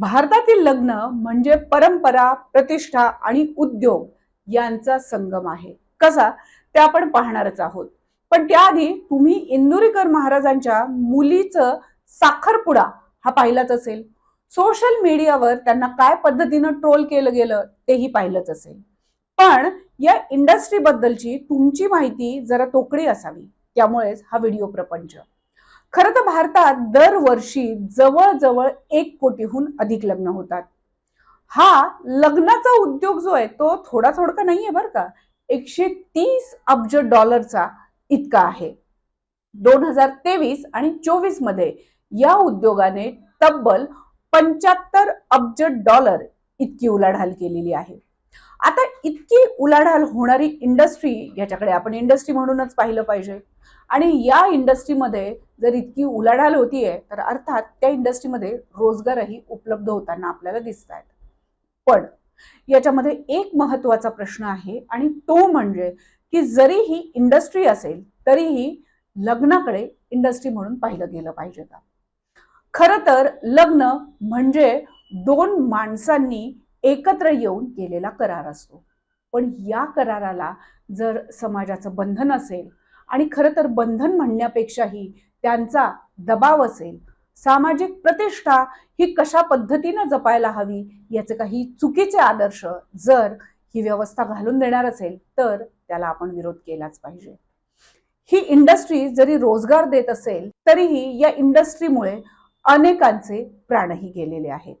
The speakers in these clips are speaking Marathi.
भारतातील लग्न म्हणजे परंपरा प्रतिष्ठा आणि उद्योग यांचा संगम आहे. कसा? ते आपण पाहणारच आहोत. पण त्याआधी तुम्ही इंदुरीकर महाराजांच्या मुलीचं साखरपुडा हा पाहिलाच असेल. सोशल मीडियावर त्यांना काय पद्धतीनं ट्रोल केलं गेलं तेही पाहिलंच असेल. पण या इंडस्ट्री बद्दलची तुमची माहिती जरा तोकडी असावी. त्यामुळेच हा व्हिडिओ प्रपंच. खरं तर भारतात दरवर्षी जवळजवळ एक कोटीहून अधिक लग्न होतात. हा लग्नाचा उद्योग जो आहे तो थोडा थोडका नाहीये बरं का. एकशे तीस अब्ज डॉलरचा इतका आहे. दोन हजार तेवीस आणि चोवीसमध्ये या उद्योगाने तब्बल पंच्याहत्तर अब्ज डॉलर इतकी उलाढाल केलेली आहे. आता इतकी उलाढाल होणारी इंडस्ट्री याच्याकडे आपण इंडस्ट्री म्हणूनच पाहिलं पाहिजे. आणि या इंडस्ट्रीमध्ये जर इतकी उलाढाल होतीये तर अर्थात त्या इंडस्ट्रीमध्ये रोजगारही उपलब्ध होताना आपल्याला दिसत आहेत पण याच्यामध्ये एक महत्त्वाचा प्रश्न आहे आणि तो म्हणजे की जरी ही इंडस्ट्री असेल तरीही लग्नाकडे इंडस्ट्री म्हणून पाहिलं गेलं पाहिजे का? खर तर लग्न म्हणजे दोन माणसांनी एकत्र येऊन केलेला करार असतो. पण या कराराला जर समाजाचं बंधन असेल आणि खरं तर बंधन म्हणण्यापेक्षाही त्यांचा दबाव असेल सामाजिक प्रतिष्ठा ही कशा पद्धतीनं जपायला हवी याचे काही चुकीचे आदर्श जर ही व्यवस्था घालून देणार असेल तर त्याला आपण विरोध केलाच पाहिजे. ही इंडस्ट्री जरी रोजगार देत असेल तरीही या इंडस्ट्रीमुळे अनेकांचे प्राणही गेलेले आहेत.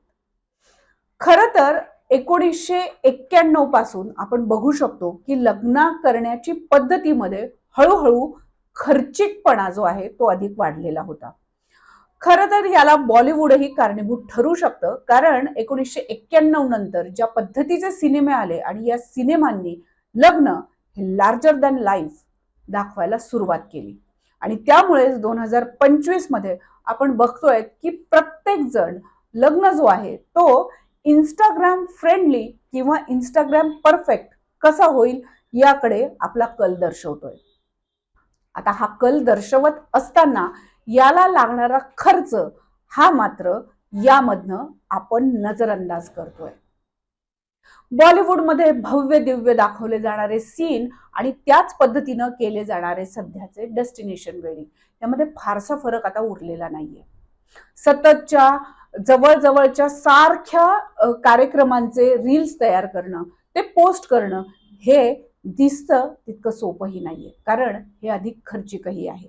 खर तर एकोणीसशे एक्क्याण्णवपासून आपण बघू शकतो की लग्न करण्याची पद्धतीमध्ये हळूहळू खर्चिकपणा जो आहे तो अधिक वाढलेला होता. खर तर याला बॉलिवूडही कारणीभूत ठरू शकतं. कारण एकोणीसशे एक्क्याण्णव नंतर ज्या पद्धतीचे सिनेमे आले आणि या सिनेमांनी लग्न हे लार्जर दॅन लाईफ दाखवायला सुरुवात केली. आणि त्यामुळेच दोन हजार पंचवीसमध्ये आपण बघतोय की प्रत्येक जण लग्न जो आहे तो इंस्टाग्राम फ्रेंडली किंवा इंस्टाग्राम परफेक्ट कसा होईल याकडे आपला कल दर्शवतोय. आता हा कल दर्शवत असताना याला लागणारा खर्च हा मात्र यामधनं आपण नजरअंदाज करतोय. बॉलिवूडमध्ये भव्य दिव्य दाखवले जाणारे सीन आणि त्याच पद्धतीनं केले जाणारे सध्याचे डेस्टिनेशन वेडिंग यामध्ये फारसा फरक आता उरलेला नाहीये. सततच्या जवळजवळच्या सारख्या कार्यक्रमांचे रील्स तयार करणं ते पोस्ट करणं हे दिसतं तितकं सोपंही नाहीये. कारण हे अधिक खर्चिकही आहे.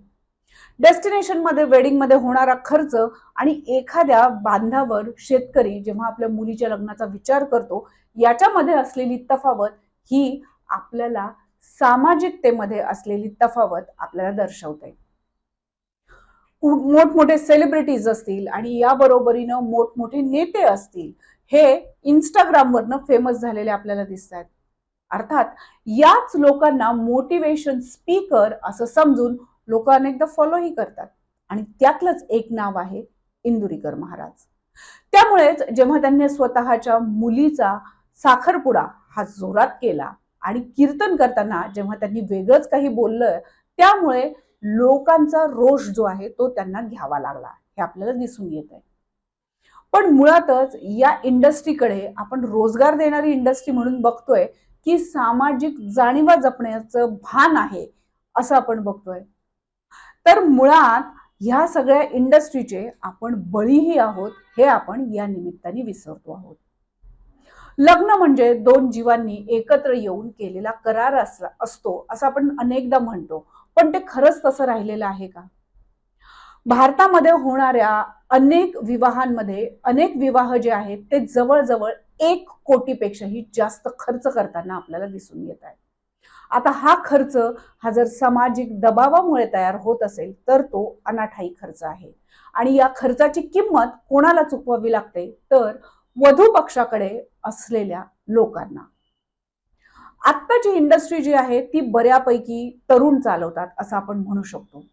डेस्टिनेशनमध्ये होणारा खर्च आणि एखाद्या बांधावर शेतकरी जेव्हा आपल्या मुलीच्या लग्नाचा विचार करतो याच्यामध्ये असलेली तफावत ही आपल्याला सामाजिकतेमध्ये असलेली तफावत आपल्याला दर्शवते. मोठमोठे सेलिब्रिटीज असतील आणि या बरोबरीनं मोठमोठे नेते असतील हे इंस्टाग्रामवरनं फेमस झालेले आपल्याला दिसत आहेत अर्थात याच लोकांना मोटिवेशन स्पीकर असं समजून लोक अनेकदा फॉलोही करतात. आणि त्यातलंच एक नाव आहे इंदुरीकर महाराज. त्यामुळेच जेव्हा त्यांनी स्वतःच्या मुलीचा साखरपुडा हा जोरात केला आणि कीर्तन करताना जेव्हा त्यांनी वेगळंच काही बोललं त्यामुळे लोकांचा रोष जो आहे तो त्यांना घ्यावा लागला. हे आपल्याला दिसून येत आहे पण मुळातच या इंडस्ट्रीकडे आपण रोजगार देणारी इंडस्ट्री म्हणून बघतोय की सामाजिक जाणीवा जपण्याचं भान आहे असं आपण बघतोय. तर मुळात ह्या सगळ्या इंडस्ट्रीचे आपण बळीही आहोत हे आपण या निमित्ताने विसरतो आहोत. लग्न म्हणजे दोन जीवांनी एकत्र येऊन केलेला करार असला असतो असं आपण अनेकदा म्हणतो. पण ते खरंच तसं राहिलेलं आहे का? भारतामध्ये होणाऱ्या अनेक विवाहांमध्ये अनेक विवाह जे आहेत ते जवळजवळ एक कोटीपेक्षाही जास्त खर्च करताना आपल्याला दिसून येत आहे आता हा खर्च हा जर सामाजिक दबावामुळे तयार होत असेल तर तो अनाठाई खर्च आहे. आणि या खर्चाची किंमत कोणाला चुकवावी लागते? तर वधू पक्षाकडे असलेल्या लोकांना. आत्ताची इंडस्ट्री जी आहे ती बऱ्यापैकी तरुण चालवतात असं आपण म्हणू शकतो.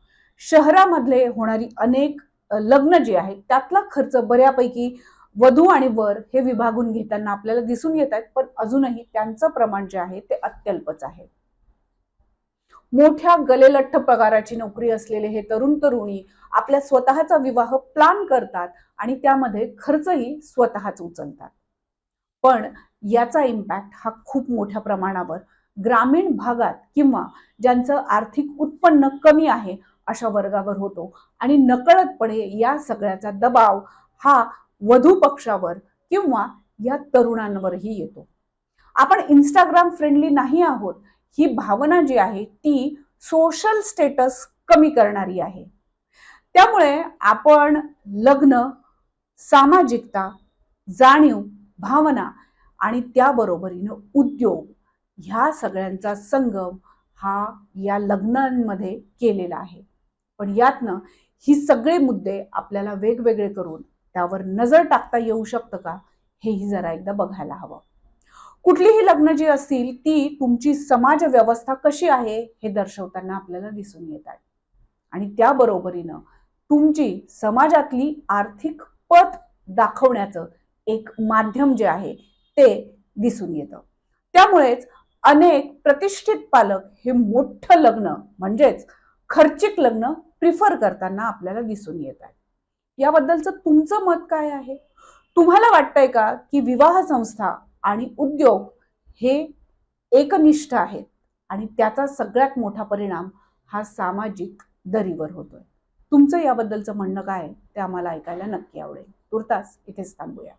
शहरामधले होणारी अनेक लग्न जी आहेत त्यातला खर्च बऱ्यापैकी वधू आणि वर हे विभागून घेताना आपल्याला दिसून येत आहेत पण अजूनही त्यांचं प्रमाण जे आहे ते अत्यल्पच आहे. मोठ्या गलेलठ्ठ पगाराची नोकरी असलेले हे तरुण तरुणी आपल्या स्वतःचा विवाह प्लान करतात आणि त्यामध्ये खर्चही स्वतःच उचलतात. पण याचा इम्पॅक्ट हा खूप मोठ्या प्रमाणावर ग्रामीण भागात किंवा ज्यांचं आर्थिक उत्पन्न कमी आहे अशा वर्गावर होतो. आणि नकळतपणे या सगळ्याचा दबाव हा वधू पक्षावर किंवा या तरुणांवरही येतो. आपण इंस्टाग्राम फ्रेंडली नाही आहोत. ही भावना जी आहे ती सोशल स्टेटस कमी करणारी आहे. त्यामुळे आपण लग्न सामाजिकता जाणीव भावना आणि त्याबरोबरीनं उद्योग ह्या सगळ्यांचा संगम हा या लग्नांमध्ये केलेला आहे. पण यातनं ही सगळे मुद्दे आपल्याला वेगवेगळे करून त्यावर नजर टाकता येऊ शकतं का हेही जरा एकदा बघायला हवं. कुठलीही लग्न जी असतील ती तुमची समाज व्यवस्था कशी आहे हे दर्शवताना आपल्याला दिसून येत आहे आणि त्याबरोबरीनं तुमची समाजातली आर्थिक पत दाखवण्याचं एक माध्यम जे आहे ते दिसून येतं. त्यामुळेच अनेक प्रतिष्ठित पालक हे मोठं लग्न म्हणजेच खर्चिक लग्न प्रिफर करताना आपल्याला दिसून येत आहे याबद्दलचं तुमचं मत काय आहे? तुम्हाला वाटतंय का की विवाह संस्था आणि उद्योग हे एकनिष्ठ आहेत आणि त्याचा सगळ्यात मोठा परिणाम हा सामाजिक दरीवर होतोय? तुमचं याबद्दलचं म्हणणं काय ते आम्हाला ऐकायला नक्की आवडेल. तुर्तास इथेच थांबूया.